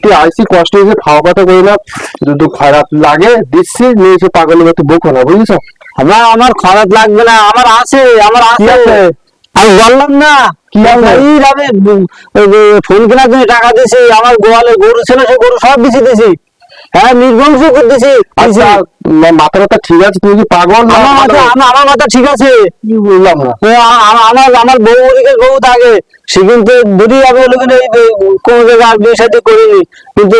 তুই আইসি কষ্ট হয়েছে খাওয়া পাতা করি না যদি খারাপ লাগে দিচ্ছি নিয়ে এসে পাগলের মতো বকো না বুঝেছ? আমার আমার খারাপ লাগবে না আমার আছে আমার আছে? আমি বললাম না ফোন কেনার জন্য টাকা দিছি আমার গোয়ালে গরু ছিল সে গরু সব বেশি দিছি হ্যাঁ নির্বংশ করে দিছি আচ্ছা মা- ঠিক আছে? তুমি কি পাগল আমার মাথা আমার মাথা ঠিক আছে। কি বুঝলাম না আমার আমার বউ ওদিকে বউ থাকে। সে কিন্তু যদি আমি এই কোনো জায়গায় আর বিয়ে শাদী করিনি কিন্তু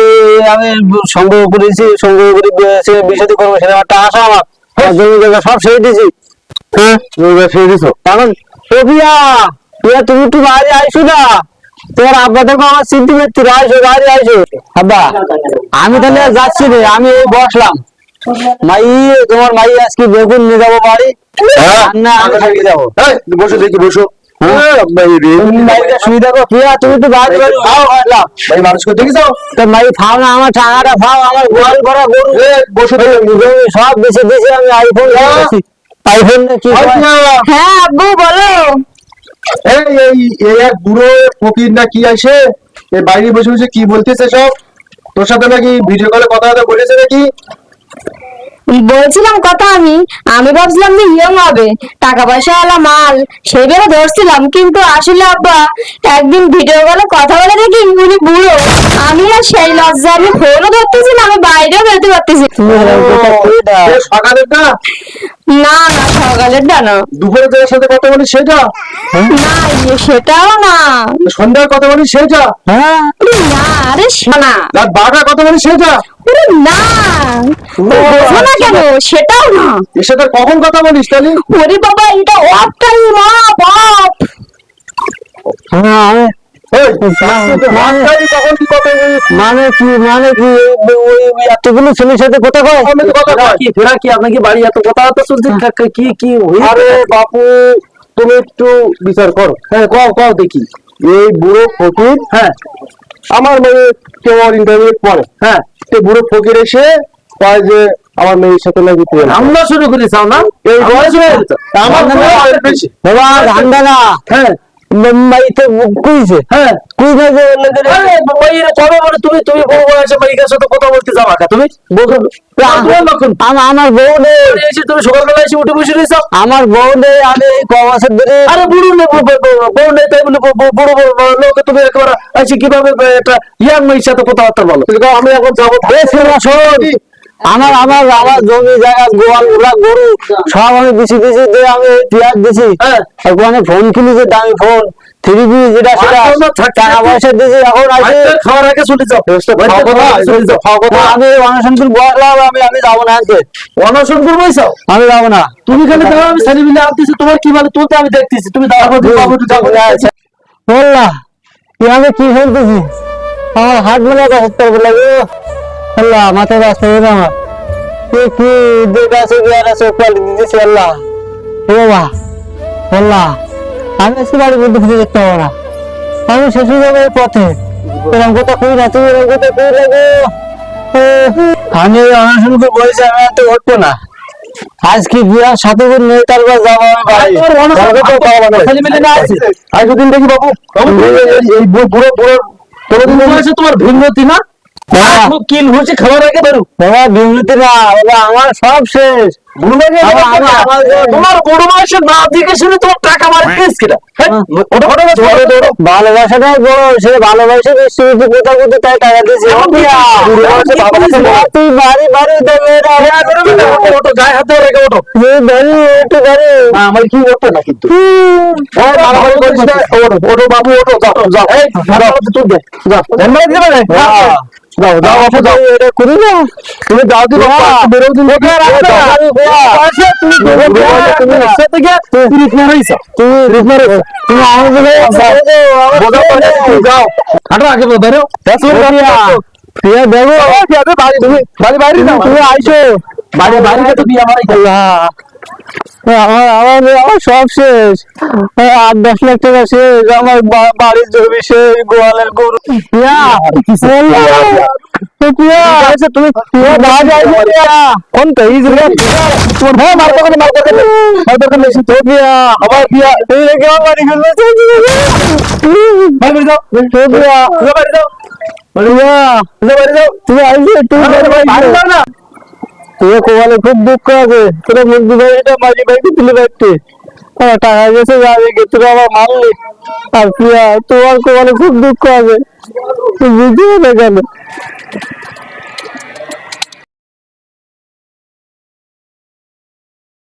আমি সংগ্রহ করেছি সংগ্রহ করে বিয়ে- সে বিয়ে শাদী করব সেটা একটা আশা আমার জমি জায়গা সব ছেড়ে দিয়েছি। হ্যাঁ তুমি এবার ছেড়ে দিছো? বিয়া তুমি একটু বাইরে আইসো না। তোমার আব্বা দেখো আমার সিদ্ধি মিত্র আইসো বাইরে আইসো। আব্বা আমি তাহলে যাচ্ছি রে আমি এই বসলাম। মাই তোমার মাই আজকে বেগুন নিয়ে যাব বাড়ি। যাব। বসো দেখি বসো। হ্যাঁ, আমার টাকাটা আমার গোয়াল বসো সব বেশি বেশি আমি আইফোন আইফোন কি কয়? হ্যাঁ আব্বু বলো। এই এই এই এক বুড়ো ফকির না কি আসে এ বাইরে বসে বসে কি বলতেছে সব? তোর সাথে নাকি ভিডিও কলে কথা কথা বলেছে নাকি? বলছিলাম কথা আমি। আমি ভাবছিলাম যে ইয়ং হবে টাকা পয়সা আলা মাল সেই ভেবে ধরছিলাম কিন্তু আসলে আব্বা একদিন ভিডিও কলে কথা বলে দেখি উনি বুড়ো। আমি আর সেই লজ্জা আমি ফোনও ধরতেছি না আমি বাইরেও বেরোতে পারতেছি। না। তুমি এরকম কথা কই দাও। এ সকালের না? না না দুপুরে যার সাথে কথা বলি সেটা? না ইয়ে সেটাও না। সন্ধ্যার কথা বলি সেটা? হ্যাঁ? না আরে শোনা। রাত বারোটার কথা বলি সেটা? না। না কেন সেটাও না। এর সাথে কখন কথা বলিস তাহলে? ওরে বাবা এটা অফ টাইম অফ অফ হ্যাঁ আমি এই, রাস্তায় কখন কি কথা বলিস? মানে কি মানে কি ওই- ওই ওই এতগুলো ছেলের সাথে কথা কয়? আমি তো কথা কয়। কি ফেরা কি আপনাকে বাড়ি এত কথাবার্তা চলছে কা- কি কি আরে বাপু তুমি একটু বিচার করো। হ্যাঁ কও কও দেখি। এই বুড়ো ফকির হ্যাঁ। আমার মেয়ে কেউ ইন্টারভিউ পড়ে। হ্যাঁ। তো বুড়ো ফকির এসে কয় যে আমার মেয়ের সাথে নাকি করে। আমরা শুরু করি। চাও না এই বয়সে আমার। বাবা না হ্যাঁ। মুম্বাই তো কুইছে হ্যাঁ। যে কবে বলে তুমি তুমি বউ বয়সে মাইকার সাথে কথা বলতে যাবা কা? তুমি? আমার আমার বউ নেই। এসে তুমি সকালবেলা এসে উঠে বসে রয়েছো? আমার বউ নেই আমি এই ক বছর ধরে আরে বুড়ো লোক বউ নেই তাই বলে বুড়ো লোক তুমি একেবারে আইসি কীভাবে একটা ইয়াং মেয়ের সাথে কথাবার্তা বলো? আমি এখন যাব। আমার আমার আমার জমি জায়গা গোয়ালগুলা গরু সব আমি বিছি দিছি দিয়ে আমি পেঁয়াজ দিছি। ওখানে ফোন কিনেছি দামি ফোন থ্রি বি যেটা সেটা টাকা পয়সা দিছি এখন আসে খাওয়ার আগে চলে যাও। আমি অনশনপুর আমি আমি যাব না আনতে আমি যাব না। তুমি খালি দাও আমি ছেলে মিলে আনতেছি তোমার কি বলে? তুলতে আমি দেখতেছি। তুমি বাবু বাবু বললা তুই আমি কি শুনতেছি আমার হাত মনে আল্লাহ মাথায় রাস্তা হয়ে আমার। কি কি আছে কোয়ালিটি দিতেছে আল্লাহ। ও বাবা আল্লাহ আমি আজকে বাড়ি বলতে ফিরে যেতে পারব না। আমি শ্বশুর যাব পথে। এরকম কথা কই না তুমি এরকম কথা কই লাগো? আমি এই অনশন করে বলেছি আমি এত উঠবো না। আজকে বিয়ার সাথে করে নিয়ে তারপর যাব আমি বাড়ি। তারপর তো পাবো না। ছেলে মিলে না আছে। আর দুদিন দেখি বাবু। এই- বুড়ো বুড়ো তোমার ভিন্নতি না। কিল হয়েছে খাবার আগে ধরু। বাবা বিমূর্তি না বাবা আমার সব শেষ। হ্যাঁ? ওটা ওটা ভালোবাসাটাই বড় সে ভালোবাসে কোথাও কোথাও তাই টাকা দিয়েছে? তুই বাড়ি বাড়ি দেবে রে হ্যাঁ, বেরো, বেরো, গায়ে হাত রেখে ওঠো বাড়ি একটু বাড়ি। আমার কি ওঠে না কিন্তু? ও, মারামারি করিস না। ওঠো, ওঠো, বাবু, ওঠো, যাও, যাও। তুই দে, যাও। ঝামেলা দিবে না? হ্যাঁ। যাও, যাও, ওঠো, যাও। এটা করি না তুমি যাও দিন, বাবা। বেরো দিন। ওকে রাখবে না। যাও। বয়সে তুমি তুমি বেরো দিন, বাবা, তুমি তুমি- একসাথে গিয়ে তুমি রিকনা রইছো। তুমি তুমি আমার বলে বোঝা পড়ে, তুমি যাও। হাঁটো আগে বেরো। দশ মিনিট বাকি আছে। প্রিয়া দেবো বাড়ি, তুমি বাড়ি বাইরে যাও। তুমি আইসো বাড়ি বাইরে তো বিয়ে আমার আল্লাহ আমার আমার আমার সব শেষ আট দশ লাখ টাকা শেষ আমার বাড়ির জমি শেষ গোয়ালের গরু পিয়া তুমি পিয়া না যাই পিয়া কোন কই দিলে তোমার ভাই মারতে করে মারতে করে মারতে করে এসে তো পিয়া আবার পিয়া এই রেখে আমার বাড়ি ফেলবে বাড়ি যাও। তো পিয়া বাড়ি যাও। প্রিয়া তুই আইলে তুই না তুই কোয়ালে খুব দুঃখ আছে তোরা মুরগি ভাইটা মাঝি ভাইকে তুলে রাখতে আমার টাকা গেছে যাবে গে তোরা আবার মারলি আর প্রিয়া তোমার কোয়ালে খুব দুঃখ আছে তুই বুঝতে হবে কেন